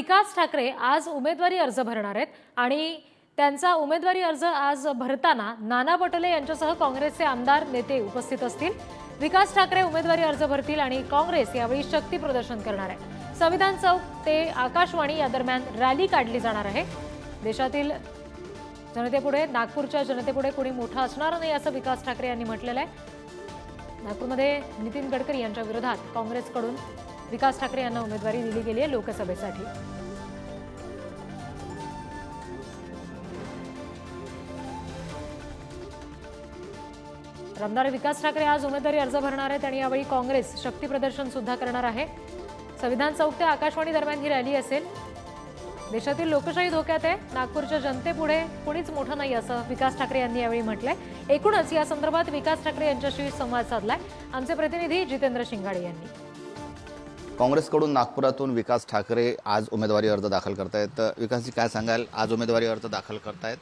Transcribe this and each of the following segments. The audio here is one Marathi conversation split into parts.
विकास ठाकरे आज उमेदवारी अर्ज भरणार आहेत आणि त्यांचा उमेदवारी अर्ज आज भरताना नाना पटोले यांच्यासह काँग्रेसचे आमदार नेते उपस्थित असतील. विकास ठाकरे उमेदवारी अर्ज भरतील आणि काँग्रेस यावेळी शक्ती प्रदर्शन करणार आहे. संविधान चौक ते आकाशवाणी या दरम्यान रॅली काढली जाणार आहे. देशातील जनतेपुढे नागपूरच्या जनतेपुढे कोणी मोठा असणार नाही असं विकास ठाकरे यांनी म्हटलेलं आहे. नागपूरमध्ये नितीन गडकरी यांच्या विरोधात काँग्रेसकडून विकास ठाकरे यांना उमेदवारी दिली गेली आहे लोकसभेसाठी. रमदार आमदार विकास ठाकरे आज उमेदवारी अर्ज भरणार आहेत आणि यावेळी काँग्रेस शक्ती प्रदर्शन सुद्धा करणार आहे. संविधान चौक ते आकाशवाणी दरम्यान ही रॅली असेल. देशातील लोकशाही धोक्यात आहे. नागपूरच्या जनतेपुढे कोणीच मोठं नाही असं विकास ठाकरे यांनी यावेळी म्हटलंय. एकूणच या संदर्भात विकास ठाकरे यांच्याशी संवाद साधलाय. आमचे प्रतिनिधी जितेंद्र शिंगाडे यांनी. काँग्रेसकडून नागपुरातून विकास ठाकरे आज उमेदवारी अर्ज दाखल करतायत. विकासजी काय सांगाल? आज उमेदवारी अर्ज दाखल करतायत.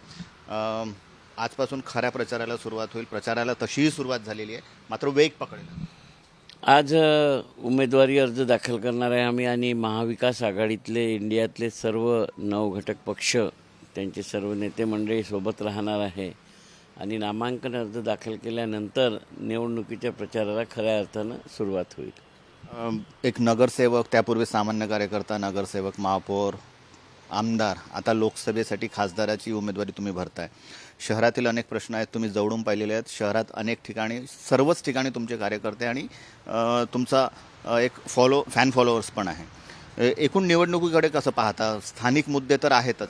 आजपासून खऱ्या प्रचाराला सुरुवात होईल. प्रचाराला तशीही सुरुवात झालेली आहे. मात्र वेग पकडेल. आज उमेदवारी अर्ज दाखल करणार आहे आम्ही आणि महाविकास आघाडीतले इंडियातले सर्व नऊ घटक पक्ष त्यांचे सर्व नेते मंडळी सोबत राहणार आहे. आणि नामांकन अर्ज दाखल केल्यानंतर निवडणुकीच्या प्रचाराला खऱ्या अर्थानं सुरुवात होईल. एक नगरसेवक त्यापूर्वी सामान्य कार्यकर्ता नगरसेवक महापौर आमदार आता लोकसभेसाठी खासदाराची उमेदवारी तुम्ही भरताय. शहरातील अनेक प्रश्न आहेत तुम्ही जवळून पाहिलेले आहेत. शहरात अनेक ठिकाणी सर्वच ठिकाणी तुमचे कार्यकर्ते आणि तुमचा एक फॉलो फॅन फॉलोअर्स पण आहे. एकूण निवडणुकीकडे कसं पाहता? स्थानिक मुद्दे तर आहेतच.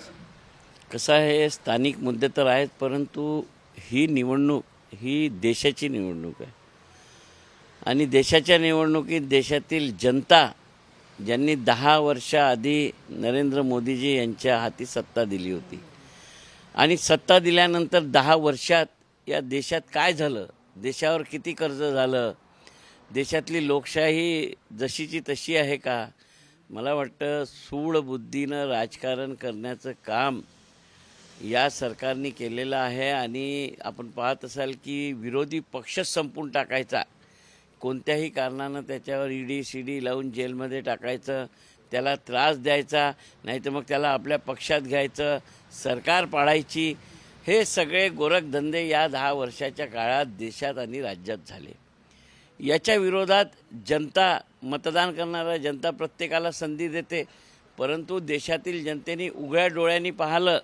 कसं आहे स्थानिक मुद्दे तर आहेत परंतु ही निवडणूक ही देशाची निवडणूक आहे. आणि देशाच्या निवडणुकीत देशातील जनता ज्यांनी दहा वर्षाआधी नरेंद्र मोदीजी यांच्या हाती सत्ता दिली होती. आणि सत्ता दिल्यानंतर दहा वर्षात या देशात काय झालं? देशावर किती कर्ज झालं? देशातली लोकशाही जशीची तशी आहे का? मला वाटतं सूड बुद्धीनं राजकारण करण्याचं काम या सरकारने केलेलं आहे आणि आपण पाहत असाल की विरोधी पक्षच संपून टाकायचा. कोणत्याही कारणानं त्याच्यावर ईडी सी डी लावून जेलमध्ये टाकायचं त्याला त्रास द्यायचा नाही तर मग त्याला आपल्या पक्षात घ्यायचं सरकार पाडायची हे सगळे गोरखधंदे या दहा वर्षाच्या काळात देशात आणि राज्यात झाले. याच्या विरोधात जनता मतदान करणारा जनता प्रत्येकाला संधी देते परंतु देशातील जनतेने उघड्या डोळ्यांनी पाहिलं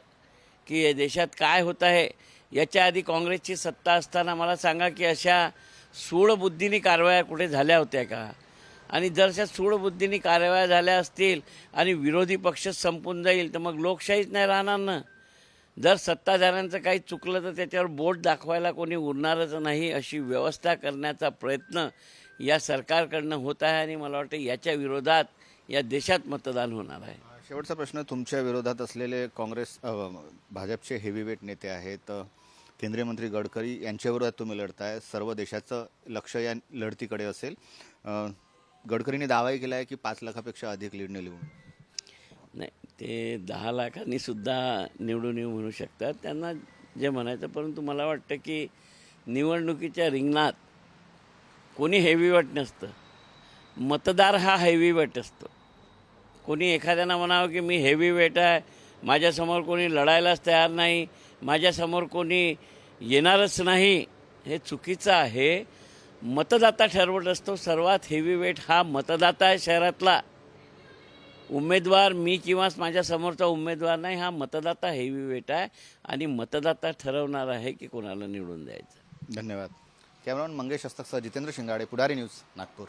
की या देशात काय होत आहे याच्या आधी काँग्रेसची सत्ता असताना मला सांगा की अशा सूडबुद्धीने कारवाया कुठे झाल्या होत्या का? आणि जर अशा सूडबुद्धीने कारवाया झाल्या असतील आणि विरोधी पक्ष संपून जाईल तर मग लोकशाहीच नाही राहणार ना? जर सत्ताधाऱ्यांचं काही चुकलं तर त्याच्यावर बोट दाखवायला कोणी उरणारच नाही अशी व्यवस्था करण्याचा प्रयत्न या सरकारकडनं होत आहे आणि मला वाटतं याच्या विरोधात या देशात मतदान होणार आहे. शेवटचा प्रश्न तुमच्या विरोधात असलेले काँग्रेस भाजपचे हेवीवेट नेते आहेत केंद्रीय मंत्री गडकरी यांच्याविरोधात तुम्ही लढताय. सर्व देशाचं लक्ष या लढतीकडे असेल. गडकरीने गडकरींनी दावाही केला आहे की पाच लाखापेक्षा अधिक लीडने लिहून नाही ते दहा लाखांनी सुद्धा निवडून येऊ म्हणू शकतात. त्यांना जे म्हणायचं परंतु मला वाटतं की निवडणुकीच्या रिंगणात कोणी हेवीवेट नसतं. मतदार हा हेवीवेट असतो. कोणी एखाद्यानं म्हणावं की मी हेवीवेट आहे माझ्यासमोर कोणी लढायलाच तयार नाही माझ्यासमोर कोणी येणारच नाही. हे चुकीचं आहे. मतदाता ठरवत असतो सर्वात हेवीवेट हा मतदाता आहे शहरातला. उमेदवार मी किंवा माझ्या समोरचा उमेदवार नाही हा मतदाता हेवीवेट आहे आणि मतदाता ठरवणार आहे की कोणाला निवडून द्यायचं. धन्यवाद. कॅमेरामन मंगेश हस्तकसह जितेंद्र शिंगाडे पुढारी न्यूज नागपूर.